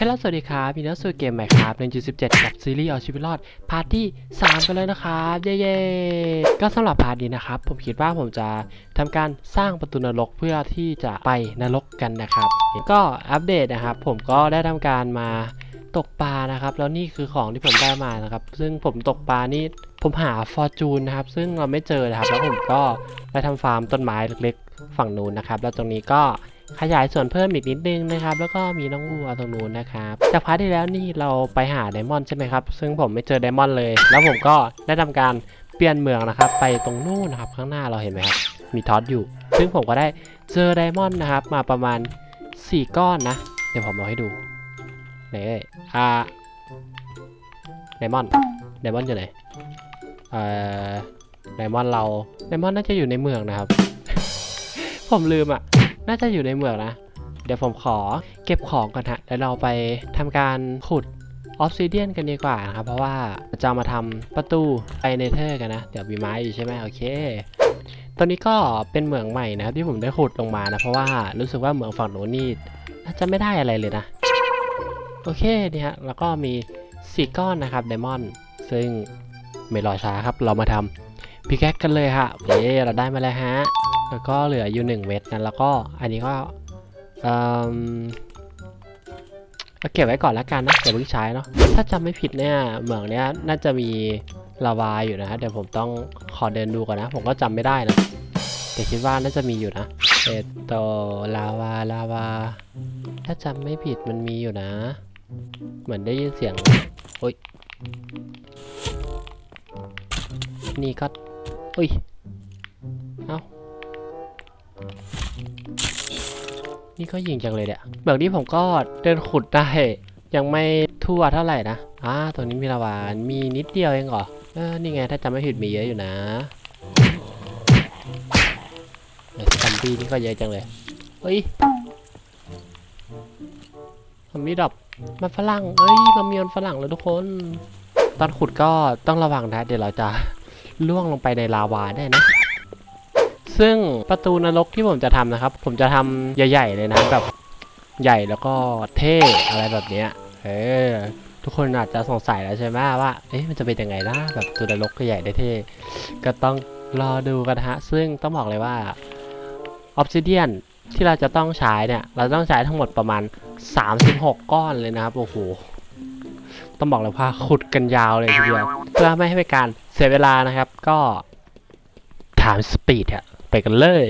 ฮลโหลสวัสดีครับมีนื้อสู่เกมใหม่ครับ1.17กับซีรีส์เอาชีวิตรอด พาร์ทที่ 3 กันเลยนะครับ เย้ๆก็สำหรับพาร์ทนี้นะครับ ผมคิดว่าผมจะทำการสร้างประตูนรกเพื่อที่จะไปนรกกันนะครับ ก็อัปเดตนะครับ ผมก็ได้ทำการมาตกปลานะครับ แล้วนี่คือของที่ผมได้มานะครับ ซึ่งผมตกปลานี่ผมหาฟอร์จูนนะครับ ซึ่งเราไม่เจอนะครับ แล้วผมก็ไปทำฟาร์มต้นไม้เล็กๆ ฝั่งนู้นนะครับ แล้วตรงนี้ก็ ขยายส่วนเพิ่มอีกนิดนึงนะครับ แล้วก็มีน้องวัวตรงนู้นนะครับ จากพาร์ทที่แล้วนี่เราไปหาไดมอนด์ใช่ไหมครับ ซึ่งผมไม่เจอไดมอนด์เลย แล้วผมก็ได้ทำการเปลี่ยนเมืองนะครับ ไปตรงนู้นนะครับข้างหน้าเราเห็นไหมครับ มีท็อตอยู่ ซึ่งผมก็ได้เจอไดมอนด์นะครับ มาประมาณ 4 ก้อนนะ เดี๋ยวผมเอาให้ดูไหนเอ่ยอ่าไดมอนด์ไดมอนด์อยู่ไหนเอ่อไดมอนด์เราไดมอนด์น่าจะอยู่ในเมืองนะครับ ผมลืมอะ น่าจะอยู่ในเมืองนะ เดี๋ยวผมขอเก็บของก่อนฮะแล้วเราไปทำการขุดออฟซิเดียนกันดีกว่านะครับ เพราะว่าจะมาทำประตูไปเนเธอร์กันนะ เดี๋ยวมีไม้อยู่ใช่ไหมโอเคตอนนี้ก็เป็นเหมืองใหม่นะครับที่ผมได้ขุดลงมานะเพราะว่ารู้สึกว่าเหมืองฝั่งโน้นนี่น่าจะไม่ได้อะไรเลยนะ โอเคนี่ฮะแล้วก็มีสี่ก้อนนะครับไดมอนด์ซึ่งไม่รอช้าครับเรามาทำพิกแอคกันเลยฮะเย้เราได้มาแล้วฮะ แล้วก็เหลืออยู่หนึ่งเม็ดนะแล้วก็อันนี้ก็เอ่อเก็บไว้ก่อนแล้วกันนะเดี๋ยวเพิ่งใช้เนาะถ้าจำไม่ผิดเนี่ยเหมืองเนี้ยน่าจะมีลาวาอยู่นะเดี๋ยวผมต้องขอเดินดูก่อนนะ ผมก็จำไม่ได้นะแต่คิดว่าน่าจะมีอยู่นะเอตโตลาวาลาวา ถ้าจำไม่ผิดมันมีอยู่นะ เหมือนได้ยินเสียงโอ๊ยนี่ก็อุ้ย เอ้า นี่ก็ยิงจังเลยเนี่ยแบบนี้ผมก็เดินขุดได้ ยังไม่ทั่วเท่าไหร่นะอ่าตรงนี้มีลาวานมีนิดเดียวเองเหรอเออนี่ไงถ้าจำไม่ผิดมีเยอะอยู่นะซัมบี้นี่ก็เยอะจังเลย เฮ้ยซัมบี้ดับมันฝรั่งเอ้ยเรามีมันฝรั่งแล้วทุกคน ตอนขุดก็ต้องระวังนะ เดี๋ยวเราจะล่วงลงไปในลาวาได้นะ ซึ่งประตูนรกที่ผมจะทำนะครับ ผมจะทำใหญ่ ๆ เลยนะแบบใหญ่แล้วก็เท่อะไรแบบเนี้ยเออทุกคนอาจจะสงสัยแล้วใช่ไหมว่าเอ๊ะมันจะเป็นยังไงนะแบบประตูนรกก็ใหญ่ได้เท่ก็ต้องรอดูกันฮะ ซึ่งต้องบอกเลยว่าออ s ซิเดียนที่เราจะต้องใช้เนี่ย เราต้องใช้ทั้งหมดประมาณ 36 ก้อนเลยนะครับ โอ้โห ต้องบอกเลยว่าขุดกันยาวเลยทีเดียว เพื่อไม่ให้เป็นการเสียเวลานะครับ ก็ time speed อะ ไปกันเลย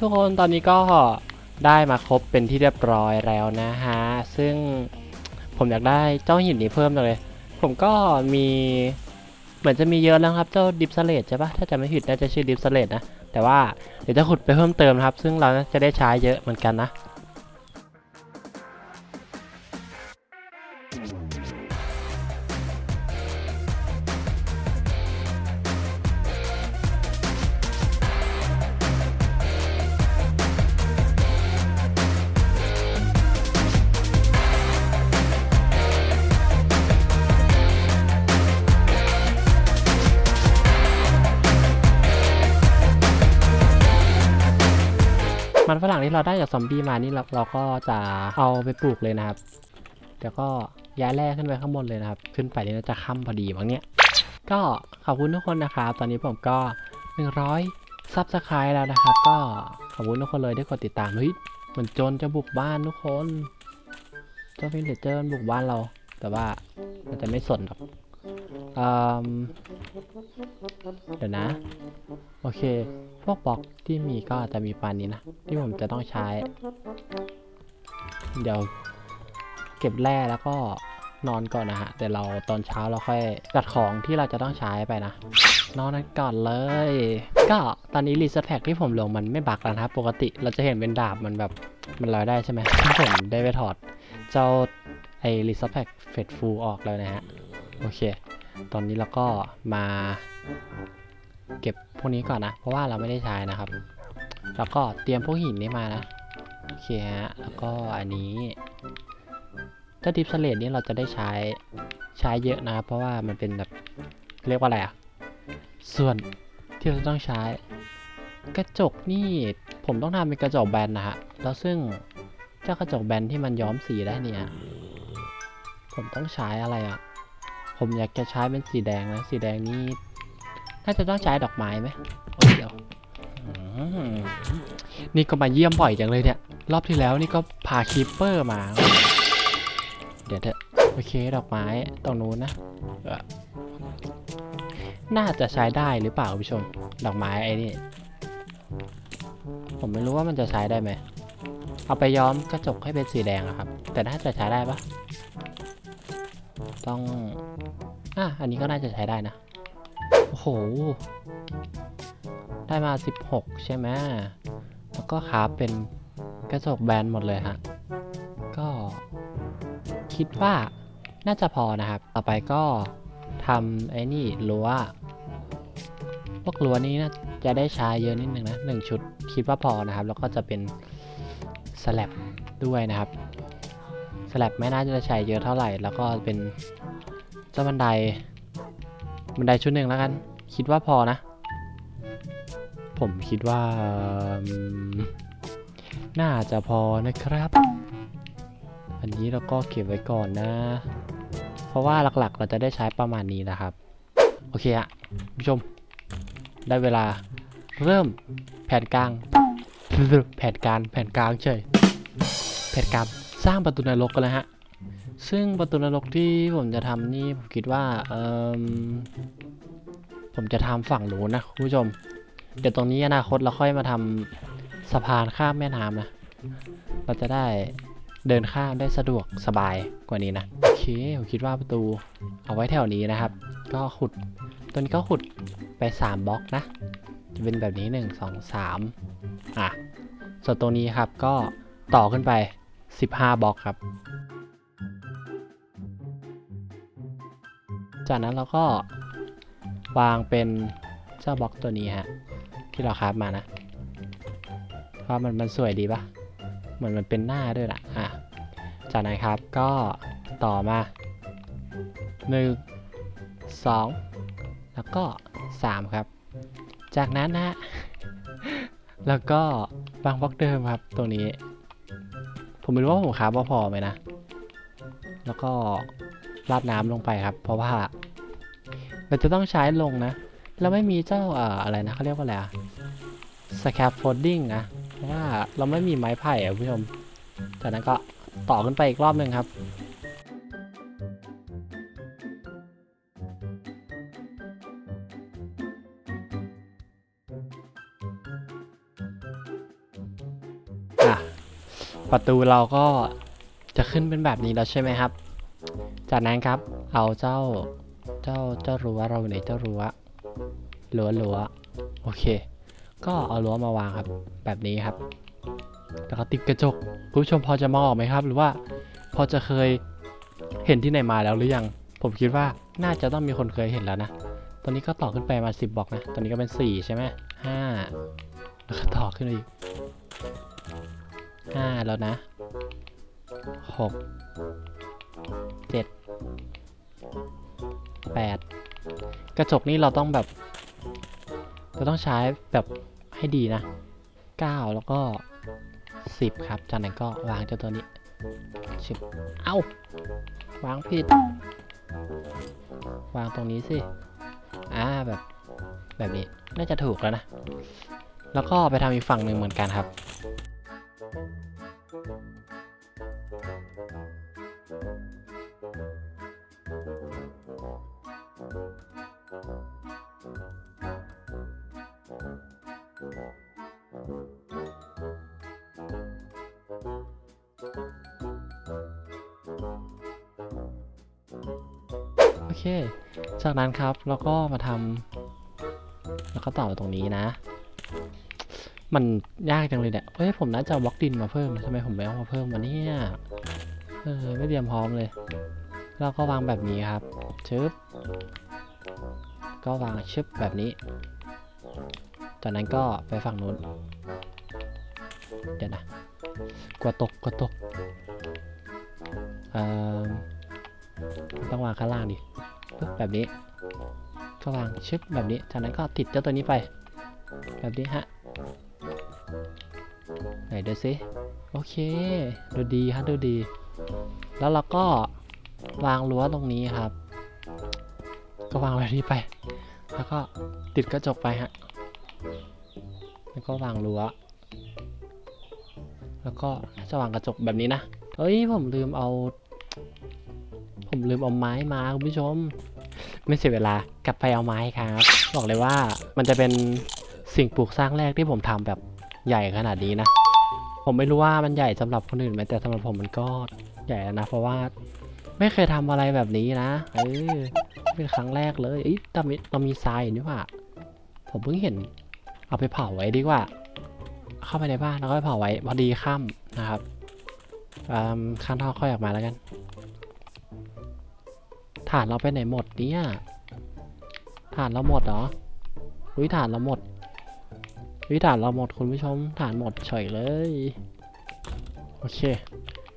ทุกคนตอนนี้ก็ได้มาครบเป็นที่เรียบร้อยแล้วนะฮะ ซึ่งผมอยากได้เจ้าหินนี้เพิ่มเลย ผมก็มีเหมือนจะมีเยอะแล้วครับเจ้าดิฟสเลตใช่ปะถ้าจะไม่ผิดน่าจะชื่อดิฟสเลตนะ แต่ว่าเดี๋ยวจะขุดไปเพิ่มเติมครับ ซึ่งเราจะได้ใช้เยอะเหมือนกันนะ มันฝรั่งที่เราได้จากซอมบี้มานี่เราเราก็จะเอาไปปลูกเลยนะครับเดี๋ยวก็ย้ายแร่ขึ้นไปข้างบนเลยนะครับ ขึ้นไปนี่จะค่ำพอดีมั้งเนี่ย ก็ขอบคุณทุกคนนะครับ ตอนนี้ผมก็ 100ซับสไครต์แล้วนะครับ ก็ขอบคุณทุกคนเลยที่กดติดตาม เฮ้ยมือนโจรจะบุกบ้านทุกคน เจ้าฟินเดเจอร์บุกบ้านเรา แต่ว่ามันจะไม่สนหรอก เดี๋ยวนะ โอเค พวกบล็อกที่มีก็จะมีปานนี้นะ ที่ผมจะต้องใช้ เดี๋ยวเก็บแร่แล้วก็นอนก่อนนะฮะเดี๋ยวเราตอนเช้าเราค่อยจัดของที่เราจะต้องใช้ไปนะ นอนกันก่อนเลย ก็ตอนนี้รีสแพ็กที่ผมลงมันไม่บักแล้วนะครับปกติเราจะเห็นเป็นดาบมันแบบมันลอยได้ใช่ไหมซึ่ผมได้ไปถอด เจ้าไอรีสแพ็กเฟดฟูออกแล้วนะฮะ โอเค ตอนนี้เราก็มาเก็บพวกนี้ก่อนนะ เพราะว่าเราไม่ได้ใช้นะครับ แล้วก็เตรียมพวกหินนี้มานะ โอเคฮะ แล้วก็อันนี้เจ้าดิฟสเลดนี้เราจะได้ใช้ใช้เยอะนะ เพราะว่ามันเป็นแบบเรียกว่าอะไรอะส่วนที่เราต้องใช้ กระจกนี่ผมต้องทำเป็นกระจกแบนนะฮะ แล้วซึ่งเจ้ากระจกแบนที่มันย้อมสีได้เนี่ย ผมต้องใช้อะไรอะ ผมอยากจะใช้เป็นสีแดงนะ สีแดงนี่น่าจะต้องใช้ดอกไม้ไหมโอ้ยเดี๋ยวอืมนี่ก็มาเยี่ยมบ่อยจังเลยเนี่ย รอบที่แล้วนี่ก็พาคีปเปอร์มา เดี๋ยวเถอะโอเค ดอกไม้ตรงนู้นนะเอ่อน่าจะใช้ได้หรือเปล่าคุณผู้ชม ดอกไม้ไอ้นี่ผมไม่รู้ว่ามันจะใช้ได้ไหม เอาไปย้อมกระจกให้เป็นสีแดงอะครับ แต่น่าจะใช้ได้ปะ ต้องอะอันนี้ก็น่าจะใช้ได้นะ โอ้โห ได้มา 16 ใช่ไหมแล้วก็คราเป็นกระจกแบนหมดเลยฮะ ก็คิดว่าน่าจะพอนะครับ ต่อไปก็ทำไอ้นี่รั้ว พวกรั้วนี้น่าจะได้ใช้เยอะนิดนึงนะหนึ่งชุดคิดว่าพอนะครับ แล้วก็จะเป็นสแลบด้วยนะครับ สแลบไม่น่าจะใช้เยอะเท่าไหร่ แล้วก็เป็นเจ้าบันได บันไดชุดหนึ่งแล้วกัน คิดว่าพอนะ ผมคิดว่า น่าจะพอนะครับ อันนี้เราก็เก็บไว้ก่อนนะ เพราะว่าหลักๆ เราจะได้ใช้ประมาณนี้นะครับ โอเคอะผู้ชม ได้เวลาเริ่มแผนกลางแผนการแผนกลางเฉยแผนการ สร้างประตูนรกกันแล้วฮะ ซึ่งประตูนรกที่ผมจะทำนี่ผมคิดว่าเอมผมจะทำฝั่งโน้นนะคุณผู้ชม เดี๋ยวตรงนี้อนาคตเราค่อยมาทำสะพานข้ามแม่น้ำนะ เราจะได้เดินข้ามได้สะดวกสบายกว่านี้นะ โอเค ผมคิดว่าประตูเอาไว้แถวนี้นะครับ ก็ขุดตัวนี้ก็ขุดไป 3บล็อกนะ จะเป็นแบบนี้ 1 2 3 อะ ส่วนตัวนี้ครับก็ต่อขึ้นไป 15บล็อกครับ จากนั้นเราก็วางเป็นเจ้าบล็อกตัวนี้ฮะที่เราคราฟมานะเพราะมันมันสวยดีปะเหมือนมันเป็นหน้าด้วยล่ะอะจากนั้นครับก็ต่อมา 1 2 แล้วก็ 3 ครับ จากนั้นนะแล้วก็วางบล็อกเดิมครับตรงนี้ ผมไม่รู้ว่าผมคราฟว่าพอไหมนะ แล้วก็ราดน้ำลงไปครับ เพราะว่า เราจะต้องใช้ลงนะเราไม่มีเจ้าอ่ออะไรนะเขาเรียกว่าอะไรอะ scaffolding นะ เพราะว่าเราไม่มีไม้ไผ่อะคุณผู้ชม จากนั้นก็ต่อขึ้นไปอีกรอบหนึ่งครับ ประตูเราก็จะขึ้นเป็นแบบนี้แล้วใช่ไหมครับ จากนั้นครับ เอาเจ้าเจ้าเจ้ารั้วเราอยู่ไหนเจ้ารั้วรั้วรั้วโอเค ก็เอารั้วมาวางครับ แบบนี้ครับแล้วก็ติดกระจกผู้ชมพอจะมองออกไหมครับ หรือว่าพอจะเคยเห็นที่ไหนมาแล้วหรือยัง ผมคิดว่าน่าจะต้องมีคนเคยเห็นแล้วนะ ตอนนี้ก็ต่อขึ้นไปมาสิบบล็อกนะ ตอนนี้ก็เป็นสี่ใช่ไหมห้าแล้วก็ต่อขึ้นมาอีก ห้าแล้วนะหกเจ็ดแปดกระจกนี่เราต้องแบบ เราต้องใช้แบบให้ดีนะเก้าแล้วก็สิบครับ จากนั้นก็วางเจ้าตัวนี้ชิบเอ้าวางผิด วางตรงนี้สิ อ่าแบบ แบบนี้ น่าจะถูกแล้วนะ แล้วก็ไปทำอีกฝั่งหนึ่งเหมือนกันครับ โอเค จากนั้นครับ เราก็มาทำ แล้วก็ต่อตรงนี้นะ มันยากจังเลยเนี่ยเฮ้ยผมน่าจะเอาบล็อกดินมาเพิ่มทำไมผมไม่เอามาเพิ่มมาเนี่ยเออไม่เตรียมพร้อมเลยเราก็วางแบบนี้ครับชึบก็วางชึบแบบนี้ จากนั้นก็ไปฝั่งนู้น เดี๋ยวนะกว่าตกกว่าตกเอ่อต้องวางข้างล่างดิแบบนี้ ก็วางชึบแบบนี้ จากนั้นก็ติดเจ้าตัวนี้ไป แบบนี้ฮะ ไหนดูสิโอเค ดูดีฮะดูดี แล้วเราก็วางรั้วตรงนี้ครับ ก็วางแบบนี้ไป แล้วก็ติดกระจกไปฮะ แล้วก็วางรั้ว แล้วก็จะวางกระจกแบบนี้นะเฮ้ยผมลืมเอา ผมลืมเอาไม้มาคุณผู้ชม ไม่เสียเวลากลับไปเอาไม้ครับบอกเลยว่ามันจะเป็นสิ่งปลูกสร้างแรกที่ผมทำแบบใหญ่ขนาดนี้นะ ผมไม่รู้ว่ามันใหญ่สำหรับคนอื่นไหมแต่สำหรับผมมันก็ใหญ่แล้วนะ เพราะว่าไม่เคยทำอะไรแบบนี้นะเออเป็นครั้งแรกเลยเอ้ยแต่มีเรามีทรายนี่ว่าผมเพิ่งเห็น เอาไปเผาไว้ดีกว่า เข้าไปในบ้านแล้วก็ไปเผาไว้พอดีค่ำนะครับอ่าข้างนอกค่อยออกมาแล้วกันฐานเราไปไหนหมดเนี่ยฐานเราหมดเหรออุ้ยฐานเราหมด อุ้ยฐานเราหมดคุณผู้ชมฐานหมดเฉยเลย โอเค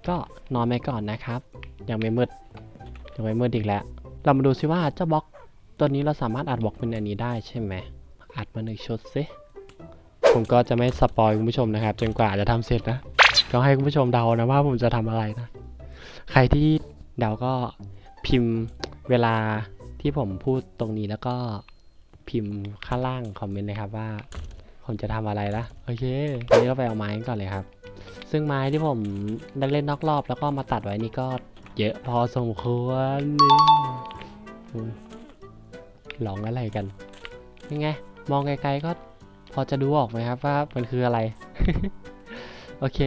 ก็นอนไปก่อนนะครับ ยังไม่มืดยังไม่มืดอีกแล้ว เรามาดูซิว่าเจ้าบล็อกตัวนี้เราสามารถอัดบล็อกเป็นอันนี้ได้ใช่ไหมอัดมาหนึ่งชุดสิผมก็จะไม่สปอยคุณผู้ชมนะครับจนกว่าจะทำเสร็จนะก็ให้คุณผู้ชมเดานะว่าผมจะทำอะไรนะใครที่เดาก็พิมพ์เวลาที่ผมพูดตรงนี้แล้วก็พิมพ์ข้างล่างคอมเมนต์เลยครับว่า ผมจะทำอะไรนะโอเคทีนี้ก็ไปเอาไม้ก่อนเลยครับ ซึ่งไม้ที่ผมได้เล่นนอกรอบแล้วก็มาตัดไว้นี่ก็เยอะพอสมควรนี่หลองอะไรกันยังไง มองไกลๆก็พอจะดูออกไหมครับว่ามันคืออะไร โอเค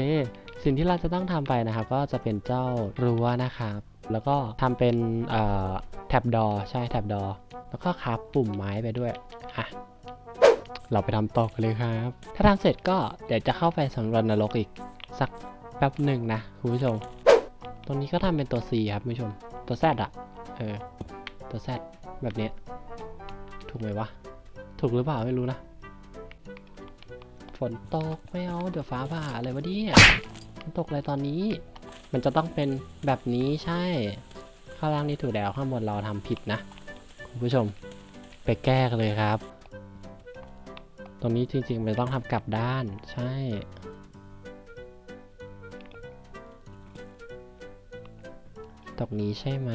สิ่งที่เราจะต้องทำไปนะครับ ก็จะเป็นเจ้ารั้วนะครับ แล้วก็ทำเป็นแท็บดอใช่แท็บดอแล้วก็คับปุ่มไม้ไปด้วยอะ เราไปทำต่อกันเลยครับ ถ้าทำเสร็จก็เดี๋ยวจะเข้าไปสำรวจนรกอีกสักแป๊บหนึ่งนะคุณผู้ชม ตรงนี้ก็ทำเป็นตัว C ครับคุณผู้ชม ตัว Z อะเออ ตัว Z แบบเนี้ย ถูกไหมวะ ถูกหรือเปล่าไม่รู้นะ ฝนตกไม่เอาเดี๋ยวฟ้าผ่าอะไรวะเนี่ยฝนตกอะไรตอนนี้ มันจะต้องเป็นแบบนี้ใช่ ข้างล่างนี่ถูกแล้วข้างบนเราทำผิดนะ คุณผู้ชม ไปแก้กันเลยครับ ตรงนี้จริงๆมันต้องทำกลับด้านใช่ ตรงนี้ใช่ไหม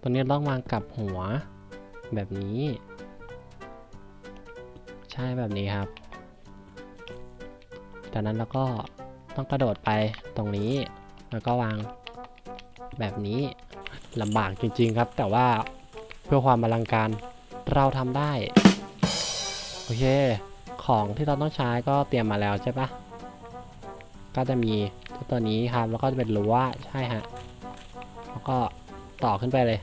ตรงนี้ต้องวางกลับหัว แบบนี้ ใช่แบบนี้ครับ จากนั้นเราก็ต้องกระโดดไปตรงนี้ แล้วก็วางแบบนี้ลำบากจริงๆครับ แต่ว่าเพื่อความอลังการ เราทำได้ โอเค ของที่เราต้องใช้ก็เตรียมมาแล้วใช่ปะก็จะมีตัวนี้ครับ แล้วก็จะเป็นรั้วใช่ฮะ แล้วก็ต่อขึ้นไปเลย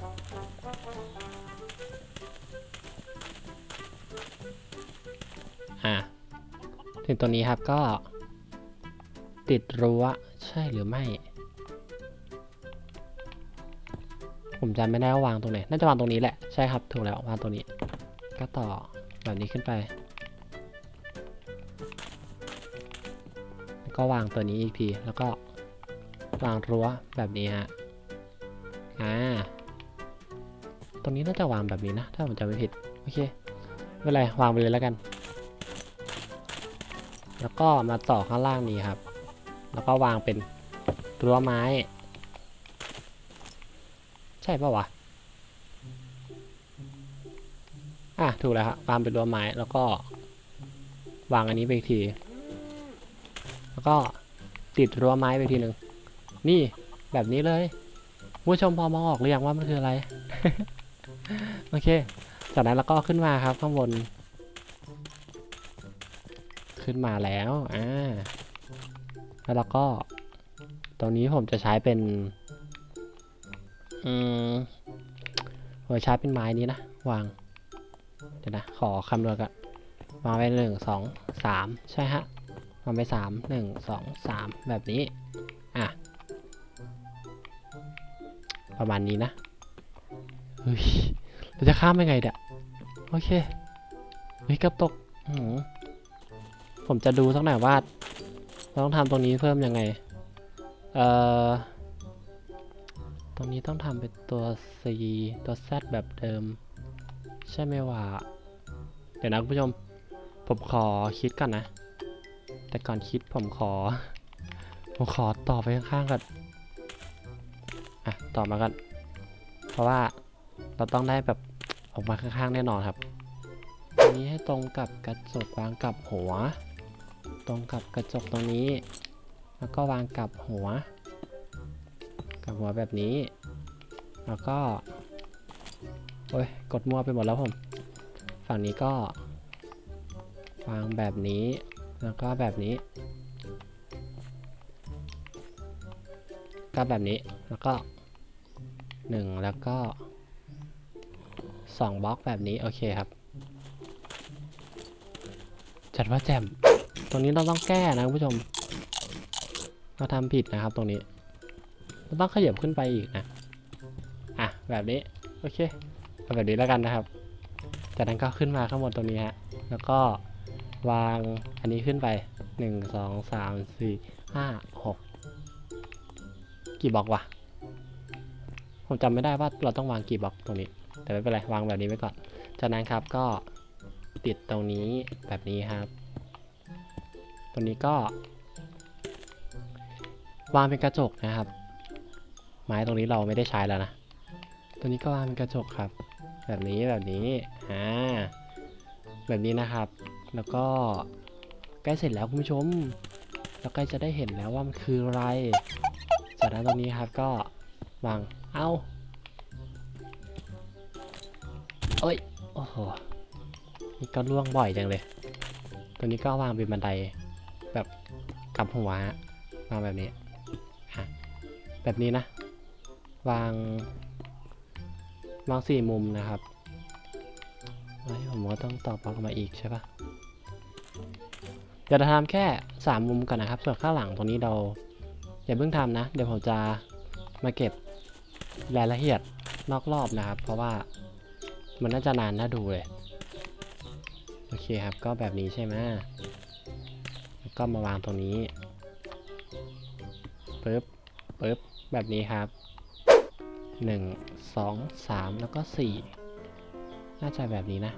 อะถึงตัวนี้ครับก็ติดรั้วใช่หรือไม่ ผมจำไม่ได้ว่าวางตรงไหน น่าจะวางตรงนี้แหละ ใช่ครับ ถูกแล้ววางตรงนี้ ก็ต่อแบบนี้ขึ้นไปแล้วก็วางตัวนี้อีกที แล้วก็วางรั้วแบบนี้ฮะ อ่า ตรงนี้น่าจะวางแบบนี้นะ ถ้าผมจำไม่ผิด โอเค ไม่เป็นไร วางไปเลยแล้วกัน แล้วก็มาต่อข้างล่างนี้ครับ แล้วก็วางเป็นรั้วไม้ ช่ปะวะ อะ ถูกแล้วครับวางเป็นรั้วไม้แล้วก็ วางอันนี้ไปอีกที แล้วก็ติดรั้วไม้ไปทีหนึ่ง นี่แบบนี้เลยผู้ชมพอมองออกหรือยังว่ามันคืออะไร โอเค จากนั้นเราก็ขึ้นมาครับข้างบน ขึ้นมาแล้ว อ่า แล้วเราก็ตรงนี้ผมจะใช้เป็น อืมหัวใช้เป็นไม้นี้นะ วาง เดี๋ยวนะ ขอคำนวณกันวางไปหนึ่งสองสามใช่ฮะวางไปสามหนึ่งสองสามแบบนี้ อะ ประมาณนี้นะเฮ้ยเราจะข้ามยังไงเดี๋ยโอเค เฮ้ยกับตกหือผมจะดูสักหน่อยว่า เราต้องทำตรงนี้เพิ่มยังไง เอ่อ รงนี้ต้องทำเป็นตัว C ตัว Z แบบเดิม ใช่ไหมวะเดี๋ยวนะคุณผู้ชม ผมขอคิดก่อนนะ แต่ก่อนคิดผมขอ ผมขอต่อไปข้างๆก่อนอะ ต่อมากันเพราะว่าเราต้องได้แบบออกมาข้างๆแน่นอนครับตรงนี้ให้ตรงกับกระจกวางกับหัว ตรงกับกระจกตรงนี้ แล้วก็วางกับหัว หัวแบบนี้ แล้วก็ โอ้ย กดมั่วไปหมดแล้วผม ฝั่งนี้ก็ วางแบบนี้ แล้วก็แบบนี้ ก็แบบนี้ แล้วก็หนึ่งแล้วก็สองบล็อกแบบนี้ โอเคครับ จัดว่าแจ่มตรงนี้เราต้องแก้นะคุณผู้ชมเราทำผิดนะครับตรงนี้ เราต้องขยับขึ้นไปอีกนะอะแบบนี้โอเคเอาแบบนี้แล้วกันนะครับ จากนั้นก็ขึ้นมาข้างบนตรงนี้ฮะแล้วก็วางอันนี้ขึ้นไปหนึ่งสองสามสี่ห้าหกกี่บล็อกวะผมจำไม่ได้ว่าเราต้องวางกี่บล็อกตรงนี้ แต่ไม่เป็นไรวางแบบนี้ไว้ก่อน จากนั้นครับก็ติดตรงนี้แบบนี้ครับ ตรงนี้ก็ วางเป็นกระจกนะครับ ไม้ตรงนี้เราไม่ได้ใช้แล้วนะ ตัวนี้ก็วางเป็นกระจกครับ แบบนี้แบบนี้อ่าแบบนี้นะครับ แล้วก็ใกล้เสร็จแล้วคุณผู้ชมเราใกล้จะได้เห็นแล้วว่ามันคืออะไร จากนั้นตรงนี้ครับก็วาง เอ้าเอ้ย โอ้โห นี่ก็ล่วงบ่อยจังเลย ตัวนี้ก็วางเป็นบันไดแบบกลับหัวฮะวางแบบนี้อะแบบนี้นะ วางวางสี่มุมนะครับเฮ้ผมก็ต้องต่อบล็อกมาอีกใช่ปะเดี๋ยวเราทำแค่สามมุมก่อนนะครับ ส่วนข้างหลังตรงนี้เราอย่าเพิ่งทำนะ เดี๋ยวผมจะมาเก็บรายละเอียดนอกรอบนะครับ เพราะว่ามันน่าจะนานน่าดูเลยโอเคครับก็แบบนี้ใช่ไหมแล้วก็มาวางตรงนี้ปึ๊บปึ๊บแบบนี้ครับ หนึ่งสองสามแล้วก็สี่น่าจะแบบนี้นะ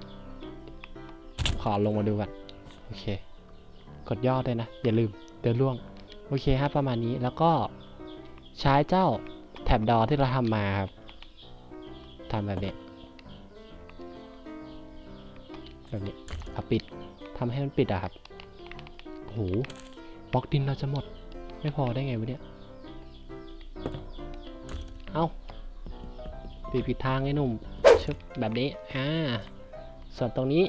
ขอลงมาดูก่อนโอเค กดย่อด้วยนะ อย่าลืมเดินล่วง โอเคครับประมาณนี้แล้วก็ใช้เจ้าแท็บดอที่เราทำมาครับทำแบบนี้ แบบนี้เอาปิดทำให้มันปิดอะครับโอ้โหบล็อกดินเราจะหมด ไม่พอได้ไงวะเนี่ย เอ้า ปิดผิดทางไอ้หนุ่มชึบแบบนี้อ่าส่วนตรงนี้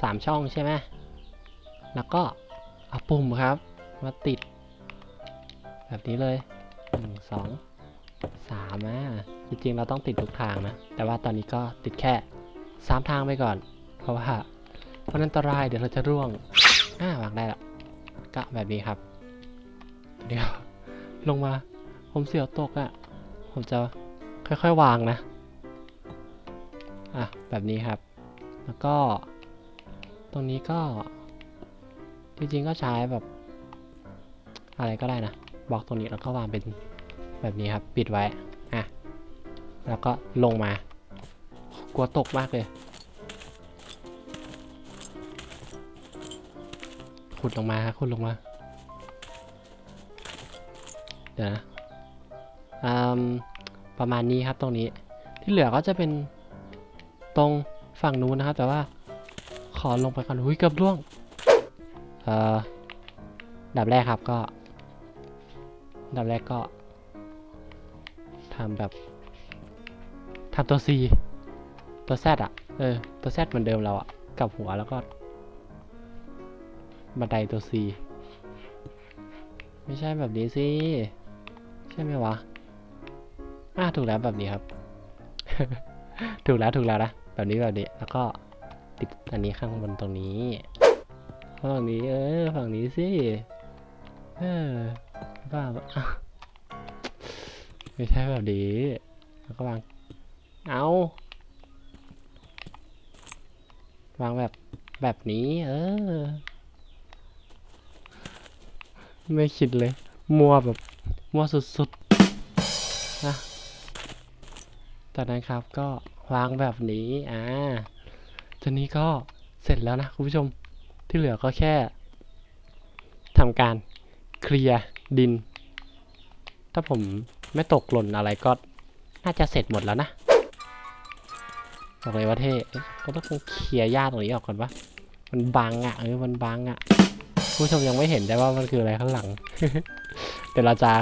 สามช่องใช่ไหมแล้วก็เอาปุ่มครับ มาติด แบบนี้เลยหนึ่งสองสามอะจริงๆเราต้องติดทุกทางนะ แต่ว่าตอนนี้ก็ติดแค่สามทางไปก่อน เพราะว่าเพราะนั้นอันตรายเดี๋ยวเราจะร่วงอ่าวางได้ล้วก็แบบนี้ครับ เดี๋ยว ลงมาผมเสียวตกอะ่ะ ผมจะ ค่อยๆวางนะ อะ แบบนี้ครับ แล้วก็ ตรงนี้ก็ จริงๆก็ใช้แบบ อะไรก็ได้นะบล็อกตรงนี้แล้วก็วางเป็นแบบนี้ครับ ปิดไว้ อะ แล้วก็ลงมา กลัวตกมากเลยขุดลงมาครับขุดลงมา เดี๋ยวนะอืม ประมาณนี้ครับตรงนี้ ที่เหลือก็จะเป็นตรงฝั่งนู้นนะครับ แต่ว่าขอลงไปก่อนอุ้ยเกือบร่วง เอ่อดับแรกครับก็ ดับแรกก็ทำแบบทำตัว C ตัว Z อะ เออ ตัว Z เหมือนเดิมเราอะ กับหัวแล้วก็บันไดตัว C ไม่ใช่แบบนี้สิ ใช่ไหมวะ อ่าถูกแล้วแบบนี้ครับ ถูกแล้วถูกแล้วนะแบบนี้แบบนี้แล้วก็ติดอันนี้ข้างบนตรงนี้ฝั่งนี้เออฝั่งนี้สิเออบ้าปะอะไม่ใช่แบบนี้แล้วก็วางเอาวางแบบแบบนี้ เออ ไม่คิดเลย มัวแบบ มัวสุด จากนั้นครับก็วางแบบนี้อ่าตอนนี้ก็เสร็จแล้วนะคุณผู้ชมที่เหลือก็แค่ทำการเคลียร์ดิน ถ้าผมไม่ตกหล่นอะไรก็น่าจะเสร็จหมดแล้วนะบอกเลยว่าเท่ก็ต้องเคลียร์หญ้าตรงนี้ออกก่อนปะมันบังอะเออมันบังอะผู้ชมยังไม่เห็นได้ว่ามันคืออะไรข้างหลัง เดี๋ยวเราจะ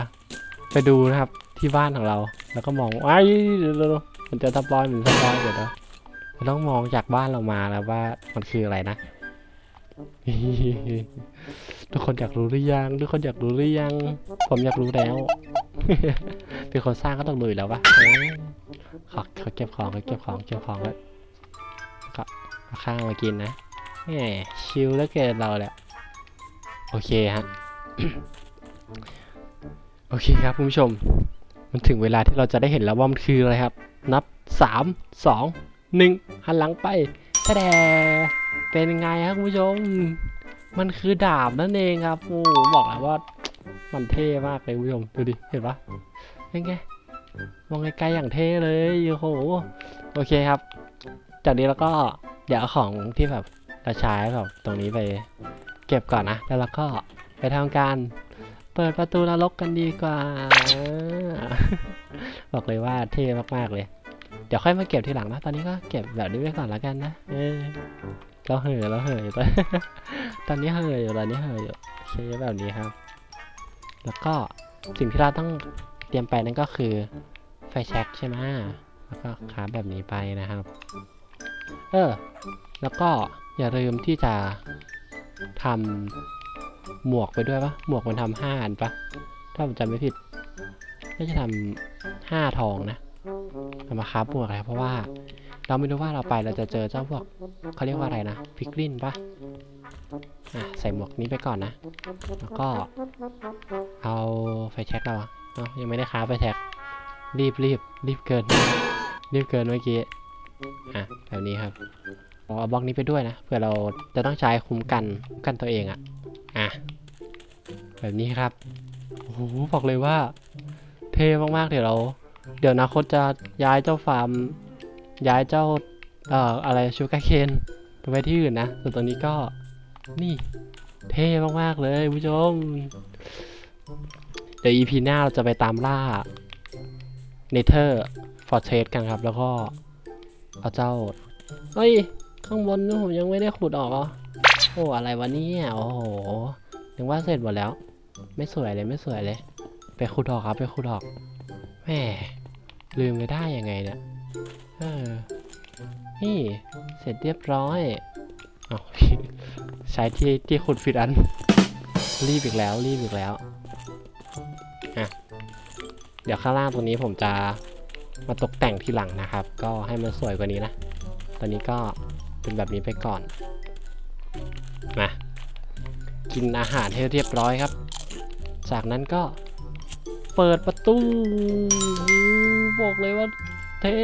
ไปดูนะครับที่บ้านของเรา แล้วก็มองไอ้ยเดี๋ยวเดี๋ยวเดี๋ยวมันจะสปอยเหมือนสปอยเดี๋ยวเดี๋ยวเราต้องมองจากบ้านเรามาแล้วว่ามันคืออะไรนะ ทุกคนอยากรู้หรือยัง ทุกคนอยากรู้หรือยัง ผมอยากรู้แล้วเป็นคนสร้างก็ต้องรู้อยู่แล้วปะเอ้ยขอขอเก็บของขอเก็บของเก็บของแล้วก็เอาข้างมากินนะแหมชิลแล้วเกินเราแหละโอเคฮะโอเคครับคุณผู้ชม มันถึงเวลาที่เราจะได้เห็นแล้วว่ามันคืออะไรครับ นับสามสองหนึ่งหันหลังไปแท้ๆเป็นไงครับคุณผู้ชม มันคือดาบนั่นเองครับโอ้บอกเลยว่ามันเท่มากเลยคุณผู้ชมดูดิเห็นปะเป็นไงมองไกลๆอย่างเท่เลยโอ้โหโอเคครับ จากนี้แล้วก็เดี๋ยวของที่แบบเราใช้แบบตรงนี้ไป เก็บก่อนนะ แล้วเราก็ไปทำการ เปิดประตูนรกกันดีกว่า บอกเลยว่าเท่มากๆเลย เดี๋ยวค่อยมาเก็บทีหลังนะ ตอนนี้ก็เก็บแบบนี้ไว้ก่อนแล้วกันนะ เออเราเห่อเราเห่ออยู่ตอนตอนนี้เห่ออยู่ตอนนี้เห่ออยู่โอเคแบบนี้ครับ แล้วก็สิ่งที่เราต้องเตรียมไปนั่นก็คือไฟแช็กใช่ไหมแล้วก็คาแบบนี้ไปนะครับ เออ แล้วก็อย่าลืมที่จะทำ หมวกไปด้วยปะหมวกมันทำห้าอันปะถ้าผมจำไม่ผิดก็จะทำห้าทองนะเอามาค้าบหมวกอะไรเพราะว่า เราไม่รู้ว่าเราไปเราจะเจอเจ้าพวกเขาเรียกว่าอะไรนะพิกลินปะอะใส่หมวกนี้ไปก่อนนะ แล้วก็ เอาไฟแช็กเราอะเอายังไม่ได้ค้าไฟแช็กรีบรีบรีบเกิน รีบเกินเมื่อกี้อะแบบนี้ครับเอาบล็อกนี้ไปด้วยนะเผื่อเราจะต้องใช้คุ้มกันกันตัวเองอะ อะ แบบนี้ครับ โอ้โห บอกเลยว่า เท่มากๆ เดี๋ยวเรา เดี๋ยวอนาคตจะย้ายเจ้าฟาร์ม ย้ายเจ้า เอ่อ อะไรชูการ์เคนไปไว้ที่อื่นนะ ส่วนตรงนี้ก็ นี่ เท่มากๆ เลยคุณผู้ชม เดี๋ยว EP หน้าเราจะไปตามล่า Nether Fortress กันครับ แล้วก็ เอาเจ้า เฮ้ย ข้างบนนี่ผมยังไม่ได้ขุดออกเหรอโอ้อะไรวะเนี่ยโอ้โหยังว่าเสร็จหมดแล้ว ไม่สวยเลยไม่สวยเลย ไปขุดออกครับไปขุดออกแหมลืมไปได้ยังไงเนี่ยเออนี่เสร็จเรียบร้อยเอาใช้ที่ที่ขุดผิดอัน รีบอีกแล้วรีบอีกแล้วอะเดี๋ยวข้างล่างตรงนี้ผมจะมาตกแต่งทีหลังนะครับ ก็ให้มันสวยกว่านี้นะ ตอนนี้ก็เป็นแบบนี้ไปก่อน กินอาหารให้เรียบร้อยครับ จากนั้นก็เปิดประตูบอกเลยว่าเท่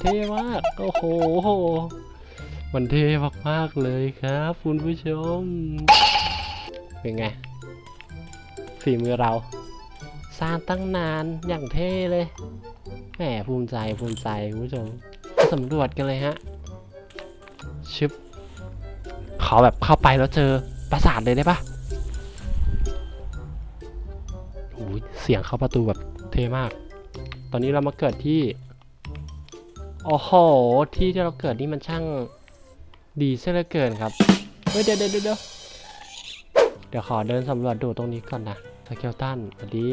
เท่มากโอ้โห มันเท่มากๆเลยครับคุณผู้ชม เป็นไงฝีมือเรา สร้างตั้งนานอย่างเท่เลยแหมภูมิใจภูมิใจคุณผู้ชมสำรวจกันเลยฮะชึบขอแบบเข้าไปแล้วเจอ ปราสาทเลยได้ปะโอ้ยเสียงเข้าประตูแบบเท่มาก ตอนนี้เรามาเกิดที่ โอ้โห ที่ที่เราเกิดนี่มันช่างดีเสียเหลือเกินครับ เฮ้ยเดี๋ยวเดี๋ยวเดี๋ยวเดี๋ยวเดี๋ยวขอเดินสำรวจดูตรงนี้ก่อนนะสเกลตันสวัสดี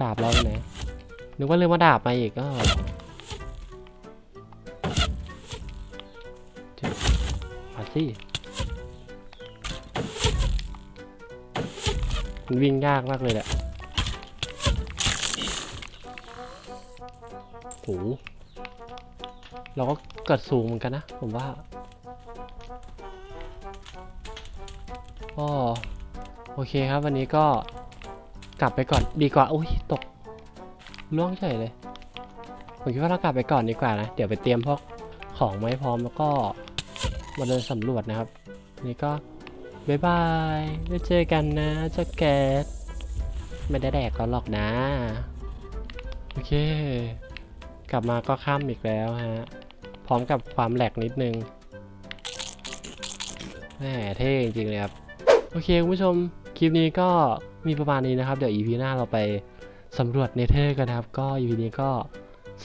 ดาบเราอยู่ไหนนึกว่าลืมมาดาบมาอีกก็มาสิ มันวิ่งยากมากเลยแหละโหเราก็เกิดสูงเหมือนกันนะ ผมว่าก็โอเคครับ วันนี้ก็กลับไปก่อนดีกว่าอุ้ยตกล่วงเฉยเลย ผมคิดว่าเรากลับไปก่อนดีกว่านะ เดี๋ยวไปเตรียมพวกของมาให้พร้อมแล้วก็มาเดินสำรวจนะครับ นี่ก็ บ๊ายบายไว้เจอกันนะเจ้าแกสไม่ได้แดกก็หรอกนะ โอเค กลับมาก็ข้ามอีกแล้วฮะ พร้อมกับความแหลกนิดนึงแหมเท่จริงๆเลยครับ โอเคคุณผู้ชม คลิปนี้ก็มีประมาณนี้นะครับ เดี๋ยว EP หน้าเราไปสำรวจเนเธอร์กันนะครับ ก็ EP นี้ก็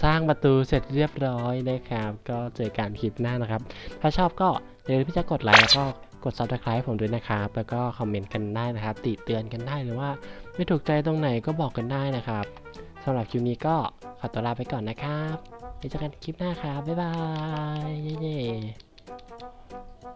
สร้างประตูเสร็จเรียบร้อยนะครับ ก็เจอกันคลิปหน้านะครับ ถ้าชอบก็อย่าลืมที่จะกดไลค์แล้วก็ ด subscribe ผมด้วยนะครับ แล้วก็คอมเมนต์กันได้นะครับ ติเตือนกันได้หรือว่า ไม่ถูกใจตรงไหนก็บอกกันได้นะครับสำหรับคลิปนี้ก็ขอตัวลาไปก่อนนะครับไว้เจอกันคลิปหน้าครับบ๊ายบายเย้